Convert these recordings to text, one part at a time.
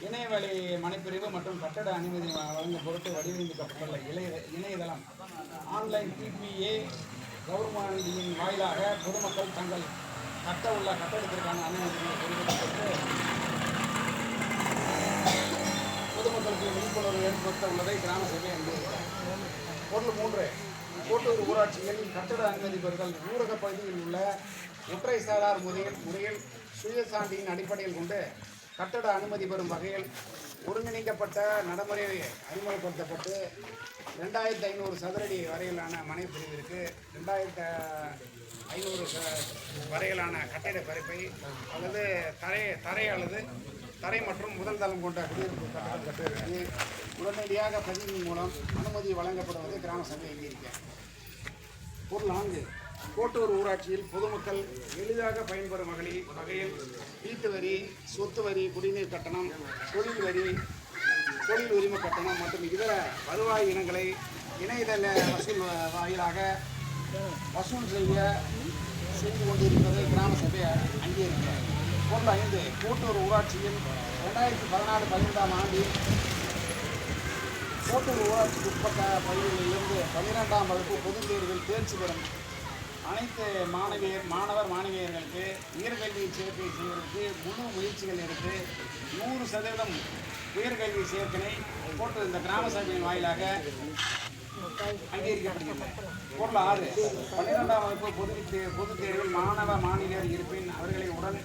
இணையவழி மனைப்பிரிவு மற்றும் கட்டட அனுமதி வழங்கும் பொருட்டு வடிவமைக்கப்பட்டுள்ள இளைய இணையதளம் ஆன்லைன் டிபிஏ கவர்மெண்டின் வாயிலாக பொதுமக்கள் தங்கள் கட்ட உள்ள கட்டடத்திற்கான அனுமதிகளை தெரிவிக்கப்பட்டு பொதுமக்களுக்கு விழிப்புணர்வு ஏற்படுத்த உள்ளதை கிராம சபை அங்கீகரித்தார் பொருள் மூன்று கோட்டூர் ஊராட்சியில் கட்டட அனுமதி பெறுதல். ஊரக பகுதியில் உள்ள ஒற்றை சாரார் முறையில் முறையில் சுயசான்றியின் அடிப்படையில் கொண்டு கட்டட அனுமதி பெறும் வகையில் ஒருங்கிணைக்கப்பட்ட நடைமுறை அறிமுகப்படுத்தப்பட்டு ரெண்டாயிரத்து ஐநூறு சதுரடி வரையிலான மனை பிரிவிற்கு ரெண்டாயிரத்து ஐநூறு ச- வரையிலான கட்டிட பரப்பை அல்லது தரை தரை அல்லது தரை மற்றும் முதல் தளம் கொண்ட குடியிருப்பு கட்டடம் கட்டுவதற்கு உடனடியாக பதிவின் மூலம் அனுமதி வழங்கப்படுவது கிராம சபை அங்கீகரிக்க பொருள் நான்கு. கோட்டூர் ஊராட்சியில் பொதுமக்கள் எளிதாக பயன்பெறும் வகையில் வகையில் வீட்டு வரி சொத்து வரி குடிநீர் கட்டணம் தொழில் வரி தொழில் உரிமை கட்டணம் மற்றும் இதர வருவாய் இனங்களை இணையதள வசூல் வாயிலாக வசூல் செய்ய செய்து கொண்டிருப்பதை கிராம சபை அங்கீகரிக்கிறார் பொருள் ஐந்து கூட்டூர் ஊராட்சியில் ரெண்டாயிரத்தி பதினாலு பதினைந்தாம் ஆண்டில் கோட்டூர் ஊராட்சிக்கு உட்பட்ட பகுதிகளிலிருந்து பன்னிரெண்டாம் வகுப்பு பொதுத் தேர்வில் தேர்ச்சி பெறும் அனைத்து மாணவியர் மாணவர் மாணவியர்களுக்கு உயர்கல்வி சேர்க்கை செய்வதற்கு முழு முயற்சிகள் எடுத்து நூறு சதவீதம் உயர்கல்வி சேர்க்கை போட்டு இந்த கிராம சபையின் வாயிலாக அங்கீகரிக்கப்படுகிறது பொருள் ஆறு பன்னிரெண்டாம் வகுப்பு பொது பொதுத் தேர்வில் மாணவ மாணவியர் இருப்பின் அவர்களை உடன்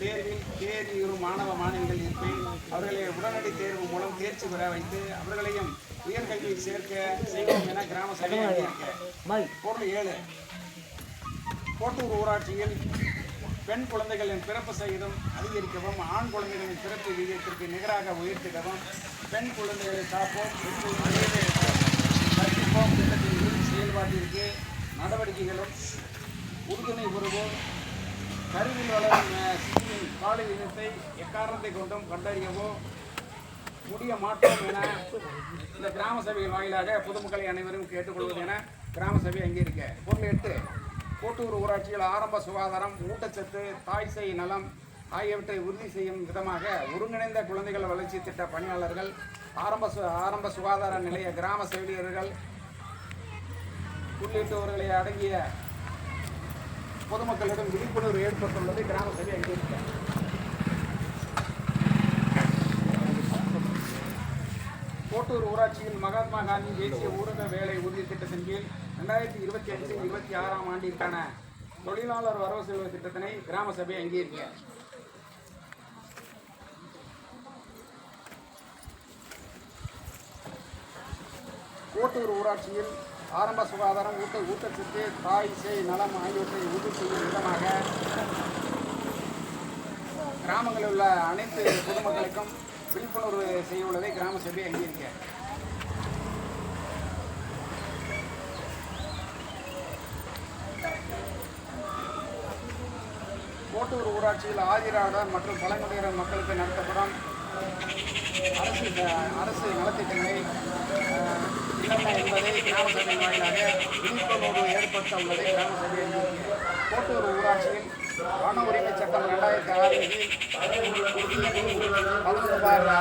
தேர்வில் தேர்வுறும் மாணவ மாணவிகள் இருப்பின் அவர்களை உடனடி தேர்வு மூலம் தேர்ச்சி பெற வைத்து அவர்களையும் உயர்கல்வியில் சேர்க்க செய்வோம் என கிராம சபை பொருள் ஏழு. கோட்டூர் ஊராட்சியில் பெண் குழந்தைகளின் பிறப்பு சகிதம் அதிகரிக்கவும் ஆண் குழந்தைகளின் பிறப்பு விகிதத்திற்கு நிகராக உயர்த்திடவும் பெண் குழந்தைகளை காப்போம் கற்பிப்போம் திட்டத்தின் செயல்பாட்டிற்கு நடவடிக்கைகளும் உறுதுணை புரிவோம் கருவில் வளரும் அஹ், சிசுவின் பாலியல் எக்காரணத்தை கொண்டும் கண்டறியவோ முடிய மாட்டோம் என இந்த கிராம சபையின் வாயிலாக பொதுமக்களை அனைவரும் கேட்டுக்கொள்வது என கிராம சபை அங்கீகரிக்க பொருள் எட்டு கோட்டூர் ஊராட்சியில் ஆரம்ப சுகாதாரம் ஊட்டச்சத்து தாய் செய் நலம் ஆகியவற்றை உறுதி செய்யும் விதமாக ஒருங்கிணைந்த குழந்தைகள் வளர்ச்சி திட்ட பணியாளர்கள் ஆரம்ப சு ஆரம்ப சுகாதார நிலைய கிராம செவிலியர்கள் உள்ளிட்டவர்களை அடங்கிய பொதுமக்களிடம் விழிப்புணர்வு ஏற்பட்டுள்ளது கிராம சபை அங்கீகரிக்க கோட்டூர் ஊராட்சியில் மகாத்மா காந்தி தேசிய ஊரக வேலை உறுதி திட்டத்தின் கீழ் ரெண்டாயிரத்தி இருபத்தி அஞ்சு இருபத்தி ஆறாம் ஆண்டிற்கான தொழிலாளர் வரவு செலவு திட்டத்தினை கிராம சபை அங்கீகரிக்க கோட்டூர் ஊராட்சியில் ஆரம்ப சுகாதாரம் ஊட்ட ஊட்டச்சத்து தாய் சேய் நலம் ஆகியவற்றை உறுதி செய்யும் விதமாக கிராமங்களில் உள்ள அனைத்து பொதுமக்களுக்கும் விழிப்புணர்வு செய்ய உள்ளதை கிராம சபை அங்கீகரிக்க கோட்டூர் ஊராட்சியில் ஆதிராடர் மற்றும் பழங்குடியினர் மக்களுக்கு நடத்தப்படும் அரசு அரசு நலத்திட்டங்களை என்னென்ன என்பதை கிராம சபை வாயிலாக விழிப்புணர்வு ஏற்படுத்த உள்ளதை கிராம சபை அங்கீகரிக்க கோட்டூர் ஊராட்சியில் வன உரிமை சட்டம் இரண்டாயிரத்தி ஆறு பதினொன்று பார் ஆறு